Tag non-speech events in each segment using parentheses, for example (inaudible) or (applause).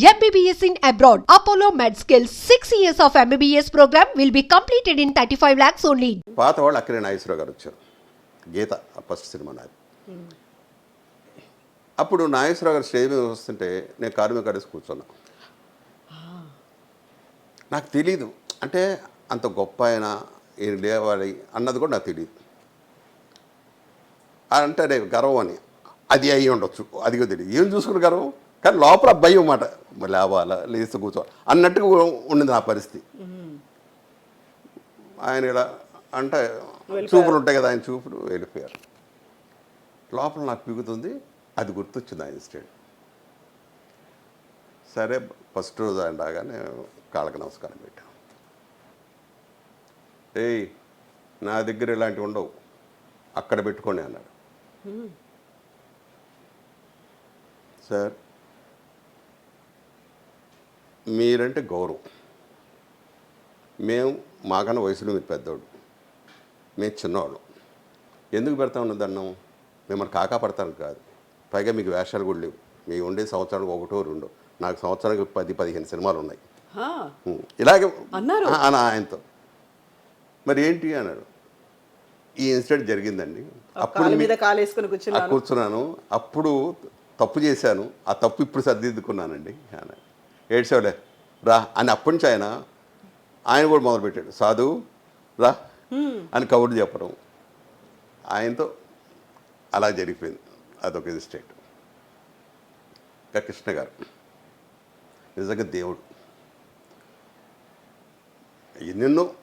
MBBS in abroad. Apollo MedSkill 6 years of MBBS program will be completed in 35 lakhs only. పాత వాళ్ళు అక్కడే నాగేశ్వరరావు గారు వచ్చారు. గీత ఫస్ట్ సినిమా నాది. అప్పుడు నాగేశ్వరరావు గారు స్టేజ్ మీద వస్తుంటే నేను కారు మీద కడేసి కూర్చున్నా. నాకు తెలీదు. అంటే అంత గొప్ప ఆయన ఈయన లేవాలి అన్నది కూడా నాకు తెలియదు అంటే నేను గర్వం అని. అది అయ్యి ఉండొచ్చు. అది కూడా తెలియదు ఏం చూసుకుని గర్వం? కానీ లోపల భయం మాట మరి లేవాలా? లేస్తే కూర్చోవాలి అన్నట్టుగా ఉండింది నా పరిస్థితి. ఆయన ఇలా అంటే చూపులు ఉంటాయి కదా ఆయన చూపులు వెళ్ళిపోయారు. లోపల నాకు పిగుతుంది అది గుర్తొచ్చింది ఆయన స్టేట్. సరే ఫస్ట్ రోజు ఆయన రాగానే కాళ్ళకి నమస్కారం పెట్టాం. ఏయ్ నా దగ్గర ఇలాంటివి ఉండవు. అక్కడ పెట్టుకోండి అన్నాడు. సార్ మీరంటే గౌరవం. మేము మాకన్నా వయసులో మీరు పెద్దోడు మేము చిన్నవాళ్ళం ఎందుకు పెడతా ఉన్న దండం? మిమ్మల్ని కాకా పడతాను కాదు. పైగా మీకు వేషాలు కూడా లేవు. మీ ఉండే సంవత్సరానికి ఒకటో రెండో. నాకు సంవత్సరానికి పది పదిహేను సినిమాలు ఉన్నాయి. ఇలాగే అన్నారు? అన్న ఆయనతో. మరి ఏంటి అన్నాడు ఈ ఇన్సిడెంట్ జరిగిందండి. అప్పుడు కూర్చున్నాను. కూర్చున్నాను. అప్పుడు తప్పు చేశాను. ఆ తప్పు ఇప్పుడు సర్దిద్దుకున్నానండి ఆయన ఏడ్చేవాలే రా అని అప్పటి నుంచి ఆయన ఆయన కూడా మొదలుపెట్టాడు సాధు రా అని కబుర్లు చెప్పడం. ఆయనతో అలా జరిగిపోయింది. అదొక ఇన్స్టేట్ ఇంకా కృష్ణ గారు. నిజంగా దేవుడు. ఎన్నెన్నో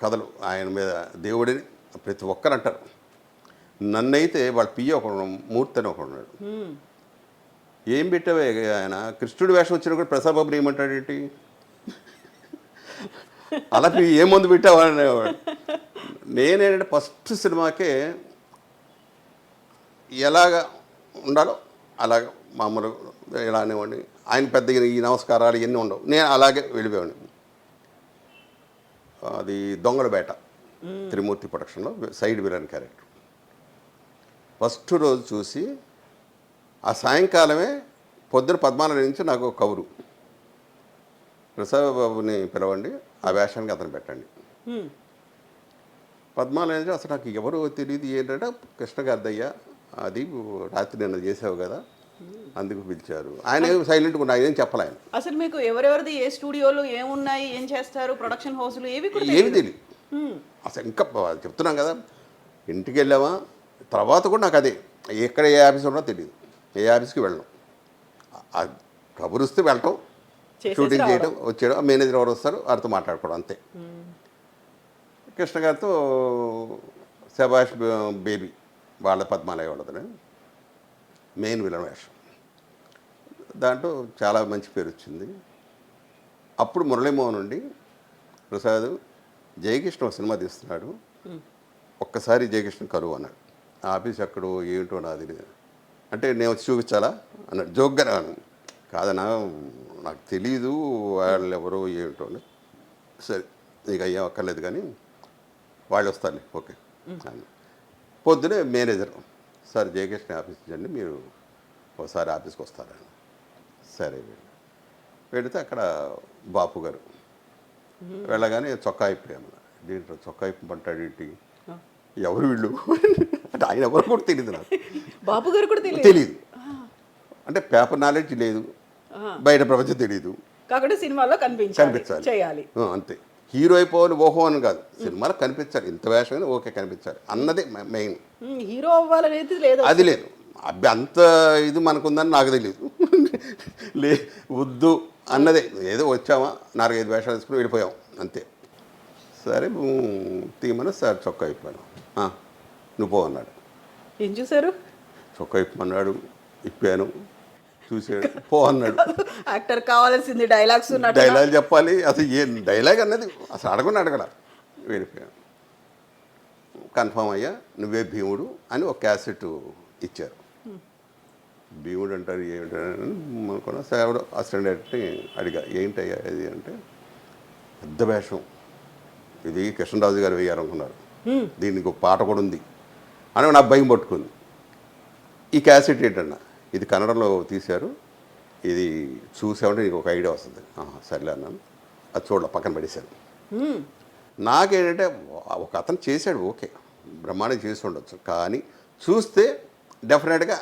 కథలు ఆయన మీద దేవుడిని ప్రతి ఒక్కరు అంటారు. నన్నైతే వాళ్ళ పియ్య ఒకడు మూర్తి అని ఒకడు ఉన్నాడు. హ్మ్. ఏం పెట్టావే ఆయన? కృష్ణుడి వేషం వచ్చినా కూడా ప్రసాద్ బాబుని ఏమంటాడేంటి అలా నువ్వు ఏ మందు పెట్టావా అనేవాడు. నేనేంటంటే ఫస్ట్ సినిమాకే ఎలాగ ఉండాలో అలాగ మామూలు ఇలా అనేవాడిని. ఆయన పెద్ద ఈ నమస్కారాలు ఇవన్నీ ఉండవు. నేను అలాగే వెళ్ళిపోయాను అది దొంగల బేట. త్రిమూర్తి ప్రొడక్షన్లో సైడ్ విలన్ క్యారెక్టర్. ఫస్ట్ రోజు చూసి సాయంకాలమే పొద్దున పద్మాల నుంచి నాకు ఒక కబురు ప్రసాద్ బాబుని పిలవండి ఆ వేషానికి అతను పెట్టండి. హ్మ్. పద్మాల నుంచి అసలు నాకు ఎవరు తెలియదు ఏంటంటే కృష్ణ గారిదయ్యా అది రాత్రి నిన్న చేసావు కదా అందుకు పిలిచారు. ఆయన సైలెంట్గా ఉన్నా ఏం చెప్పలే ఆయన. అసలు మీకు ఎవరెవరిది ఏ స్టూడియోలు ఏమున్నాయి ఏం చేస్తారు ప్రొడక్షన్ హౌస్లు ఏవి కూడా ఏమి తెలియదు. అసలు ఇంకా చెప్తున్నాం కదా ఇంటికి వెళ్ళామా? తర్వాత కూడా నాకు అదే ఎక్కడ ఏ ఆఫీస్ ఉన్నా తెలియదు ఏ ఆఫీస్కి వెళ్ళను ఆ కబురుస్తే వెళ్ళటం షూటింగ్. చేయడం వచ్చేయడం మేనేజర్ ఎవరు వస్తారు వారితో మాట్లాడుకోవడం అంతే. కృష్ణ గారితో శభాష్ బేబీ వాళ్ళ పద్మాలయ వాళ్ళదని మెయిన్ విలన్ వేషం. దాంట్లో చాలా మంచి పేరు వచ్చింది. అప్పుడు మురళీమోహన్ నుండి ప్రసాద్ జయకృష్ణ ఒక సినిమా తీస్తున్నాడు. ఒక్కసారి జయకృష్ణ కరువు అన్నాడు. ఆఫీస్ ఎక్కడో ఏంటో నాది అంటే నేను వచ్చి చూపించాలా? అన్నాడు జోక్గా అన్నాను కాదన్నా నాకు తెలీదు వాళ్ళు ఎవరో ఏంటో అని. సరే నీకు అయ్యా అక్కర్లేదు కానీ వాళ్ళు వస్తారులే ఓకే. అని పొద్దునే మేనేజర్ సార్ జయకృష్ణ ఆఫీస్ అండి మీరు ఒకసారి ఆఫీస్కి వస్తారని సరే వెళ్ళు. వెళితే అక్కడ బాపు గారు. వెళ్ళగానే చొక్కా ఇప్పేమన్నా దీంట్లో చొక్కా ఇప్పమంటాడు ఏంటి? ఎవరు వీళ్ళు? అంటే ఆయన ఎవరు కూడా తెలియదు నాకు. బాబు గారు కూడా తెలియదు తెలియదు అంటే పేపర్ నాలెడ్జ్ లేదు. బయట ప్రపంచం తెలియదు కాకుండా సినిమాలో కనిపించాలి చేయాలి. అంతే. హీరో అయిపోవాలి ఓహో అని కాదు. సినిమాలో కనిపించాలి. ఇంత వేషమైనా ఓకే కనిపించాలి. అన్నదే మెయిన్. హీరో అవ్వాలనేది లేదు అది లేదు. అబ్బి అంత ఇది మనకుందని నాకు తెలియదు (laughs) లే వద్దు అన్నదే. ఏదో వచ్చామా నాలుగైదు వేషాలు వేసుకుని వెళ్ళిపోయాం. అంతే. సరే ఉమ్, తీయమని సార్ చొక్కా "ఆ, నువ్వు పో అన్నాడు. ఏం చూసారు చొక్కా ఇప్పమన్నాడు ఇప్పాను చూసాడు పో అన్నాడు. యాక్టర్ కావాల్సింది డైలాగ్స్ డైలాగ్ చెప్పాలి అసలు ఏ డైలాగ్ అన్నది అసలు అడగకుండా అడగల వెళ్ళిపోయాను కన్ఫామ్ అయ్యా నువ్వే భీముడు అని ఒక క్యాసెట్ ఇచ్చారు. భీముడు అంటారు ఏమిటని అనుకున్నా సేవడు అసిస్టెంట్ డైరెక్టర్ని అడిగా ఏంటయ్యా ఇది అంటే పెద్ద వేషం. ఇది కృష్ణరాజు గారు వేయారు అనుకున్నారు దీనికి ఒక పాట కూడా ఉంది. అని నా భయం పట్టుకుంది. ఈ క్యాసెట్ ఏంటన్నా? ఇది కన్నడలో తీశారు. ఇది చూసామంటే నీకు ఒక ఐడియా వస్తుంది. సర్లే అన్నాను. అది చూడ పక్కన పడేశాను. నాకేంటంటే ఒక అతను చేశాడు ఓకే. బ్రహ్మాండం చేసి ఉండొచ్చు. కానీ చూస్తే డెఫినెట్గా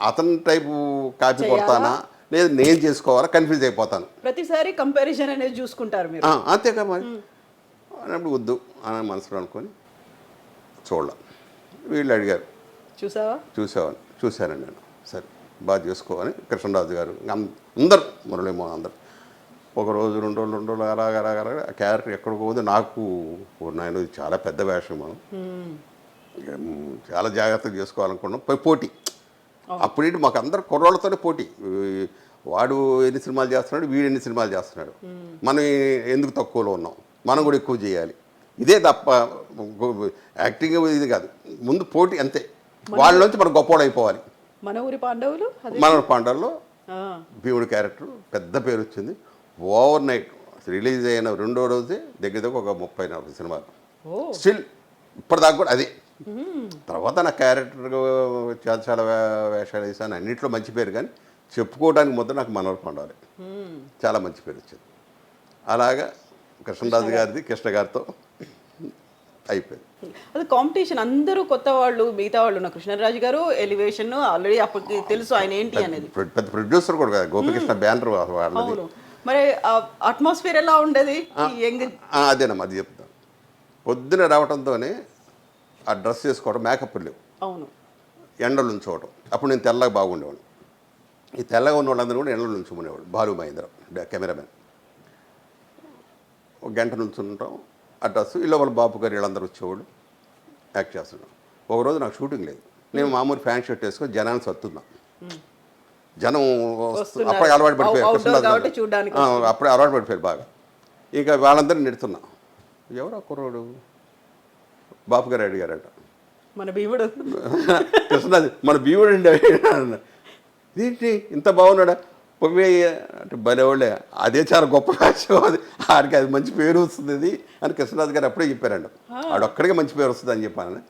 అతని టైపు కాపీ? కొడతానా? లేదు నేను చేసుకోవాలా? కన్ఫ్యూజ్ అయిపోతాను. ప్రతిసారి కంపారిజన్ అనేది చూసుకుంటారు మీరు. ఆ, అంతేకా మరి. అన్నప్పుడు వద్దు అని మనసులో అనుకొని చూడాల. వీళ్ళు అడిగారు. చూసావా? చూసావని చూశానండి నేను. సరే బాగా చేసుకోవాలి. కృష్ణరాజు గారు అందరు మురళీమోహన్ అందరు. ఒక రోజు రెండు రోజులు రెండు రోజులు అలాగ అలాగ అలాగ ఆ క్యారెక్టర్ ఎక్కడికి పోతే నాకు నాయన చాలా పెద్ద వేషం మనం. మ్మ్. ఇక, మ్, చాలా జాగ్రత్తగా చేసుకోవాలనుకున్నాం. పై పోటీ. అప్పుడేంటి మాకు అందరు కుర్రోళ్ళతోనే పోటీ. వాడు ఎన్ని సినిమాలు చేస్తున్నాడు వీడు ఎన్ని సినిమాలు చేస్తున్నాడు. మనం ఎందుకు తక్కువలో ఉన్నాం? మనం కూడా ఎక్కువ చేయాలి. ఇదే తప్ప యాక్టింగ్ ఇది కాదు. ముందు పోటీ అంతే. వాళ్ళలోంచి మనం గొప్పవాడు అయిపోవాలి. మన ఊరి పాండవులు మన పాండల్లో ఆ, భీముడి క్యారెక్టర్ పెద్ద పేరు వచ్చింది. ఓవర్ నైట్ రిలీజ్ అయిన రెండో రోజే దగ్గర దగ్గర ఒక ముప్పై నలభై సినిమాలు. స్టిల్ ఇప్పటిదాకా కూడా అదే. తర్వాత నా క్యారెక్టర్ చాలా చాలా వేషాలు వేసాను. అన్నింటిలో మంచి పేరు కానీ చెప్పుకోవడానికి ముద్ద నాకు మనోహర్ పండాలి మ్మ్. చాలా మంచి పేరు వచ్చింది. అలాగా కృష్ణరాజు గారిది కృష్ణ గారితో అయిపోయింది. అది కాంపిటీషన్ అందరూ కొత్త వాళ్ళు మిగతా వాళ్ళు ఉన్న కృష్ణరాజు గారు ఎలివేషన్ ఆల్రెడీ అప్పటికి తెలుసు ఆయన ఏంటి అనేది. పెద్ద- ప్రొడ్యూసర్ కూడా కదా గోపికృష్ణ బ్యానర్ వాళ్ళది. మరి అట్మాస్ఫియర్ ఎలా ఉండేది? అదేనమ్మా అది చెప్తాను పొద్దున రావడంతోనే ఆ డ్రెస్ చేసుకోవడం మేకప్ లేవు. అవును. ఎండలు ఉంచుకోవడం అప్పుడు నేను తెల్లగా బాగుండేవాడు ఈ తెల్లగా ఉన్న వాళ్ళందరూ కూడా ఎండలు ఉంచుకునేవాడు బాలు మహేంద్ర కెమెరామెన్. ఒక గంట నుంచి ఉంటాం ఆ డ్రెస్ ఇలా వాళ్ళ బాబు గారు వీళ్ళందరూ వచ్చేవాళ్ళు. యాక్ట్ చేస్తున్నాం ఒకరోజు నాకు షూటింగ్ లేదు. నేను మామూలు ఫ్యాన్ షర్ట్ వేసుకొని జనాన్ని సత్తున్నా జనం. అప్పుడే అలవాటు పడిపోయారు. అప్పుడే అలవాటు పడిపోయారు బాగా. ఇంకా వాళ్ళందరినీ నెడుతున్నా. ఎవరు కుర్రోడు? బాపు గారు అడిగారట. మన భీముడు. మన భీముడు అండి ఏంటి ఇంత బాగున్నాడా? పొమ్మి అంటే భలేవాళ్ళే. అదే చాలా గొప్ప (laughs) వేషం అది ఆడికి అది మంచి పేరు వస్తుంది అది అని కృష్ణరాజు గారు అప్పుడే చెప్పారండి ఆడొక్కడికే మంచి పేరు వస్తుంది అని చెప్పాను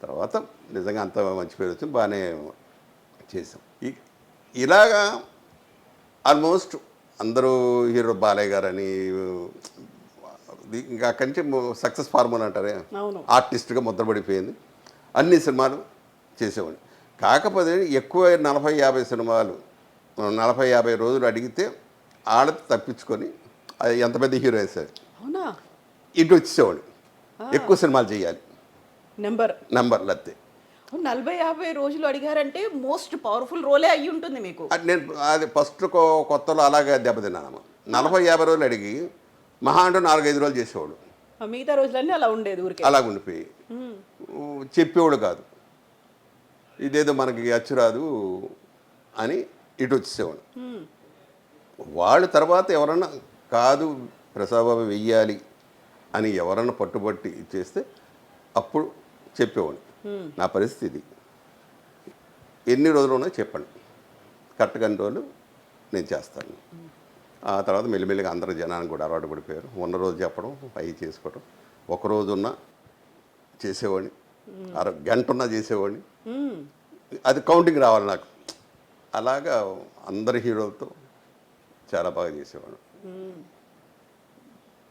తర్వాత నిజంగా అంత మంచి పేరు వచ్చింది బాగానే చేసాం ఇలాగా ఆల్మోస్ట్ అందరూ హీరో బాలయ్య గారు అని ఇంకా అక్కడి నుంచి సక్సెస్ ఫార్ములా అంటారే? ఆర్టిస్ట్గా ముద్రపడిపోయింది. అన్ని సినిమాలు చేసేవాడిని కాకపోతే ఎక్కువ నలభై యాభై సినిమాలు నలభై యాభై రోజులు అడిగితే ఆడ తప్పించుకొని ఎంత పెద్ద హీరో అవునా? ఇటు వచ్చేవాడు. ఎక్కువ సినిమాలు చేయాలి. నెంబర్. నంబర్లు అంతే నలభై యాభై రోజులు అడిగారంటే మోస్ట్ పవర్ఫుల్ రోలే అయ్యి ఉంటుంది మీకు. నేను అది ఫస్ట్ కొత్తలో అలాగే దెబ్బతిన్నాను నలభై యాభై రోజులు అడిగి మహా అంటే నాలుగైదు రోజులు చేసేవాడు. మిగతా రోజులన్నీ అలా ఉండేది ఊరికే. అలాగ ఉండిపోయి. చెప్పేవాడు కాదు. ఇదేదో మనకి అచ్చురాదు అని ఇటు వచ్చేసేవాడు. మ్మ్. వాళ్ళు తర్వాత ఎవరన్నా కాదు ప్రసాబాబు వెయ్యాలి అని ఎవరన్నా పట్టుబట్టి చేస్తే అప్పుడు చెప్పేవాడు నా పరిస్థితి. ఎన్ని రోజులు ఉన్నాయో చెప్పండి కరెక్ట్గా అన్ని రోజులు నేను చేస్తాను. ఆ తర్వాత మెల్లిమెల్లిగా అందరు జనానికి కూడా అలవాటు పడిపోయారు. ఉన్న రోజు చెప్పడం అవి చేసుకోవడం ఒక రోజు ఉన్నా చేసేవాడిని అర గంట ఉన్నా చేసేవాడిని. అది కౌంటింగ్ రావాలి నాకు. అలాగా అందరి హీరోలతో చాలా బాగా చేసేవాడు మ్మ్.